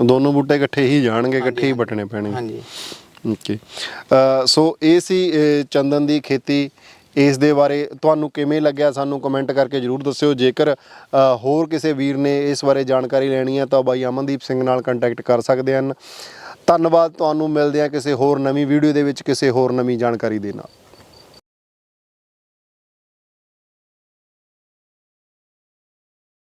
ਦੋਨੋਂ ਬੂਟੇ ਇਕੱਠੇ ਹੀ ਜਾਣਗੇ ਇਕੱਠੇ ਹੀ ਵੱਟਣੇ ਪੈਣਗੇ ਹਾਂਜੀ। ਓਕੇ। ਸੋ ਇਹ ਸੀ ਚੰਦਨ ਦੀ ਖੇਤੀ। ਇਸ ਦੇ ਬਾਰੇ ਤੁਹਾਨੂੰ ਕਿਵੇਂ ਲੱਗਿਆ ਸਾਨੂੰ ਕਮੈਂਟ ਕਰਕੇ ਜਰੂਰ ਦੱਸਿਓ। ਜੇਕਰ ਹੋਰ ਕਿਸੇ ਵੀਰ ਨੇ ਇਸ ਬਾਰੇ ਜਾਣਕਾਰੀ ਲੈਣੀ ਹੈ, ਤਾਂ ਬਾਈ ਅਮਨਦੀਪ ਸਿੰਘ ਨਾਲ ਕੰਟੈਕਟ ਕਰ ਸਕਦੇ ਹਨ। ਧੰਨਵਾਦ, ਤੁਹਾਨੂੰ ਮਿਲਦੇ ਆ ਕਿਸੇ ਹੋਰ ਨਵੀਂ ਵੀਡੀਓ ਦੇ ਵਿੱਚ, ਕਿਸੇ ਹੋਰ ਨਵੀਂ ਜਾਣਕਾਰੀ ਦੇ ਨਾਲ।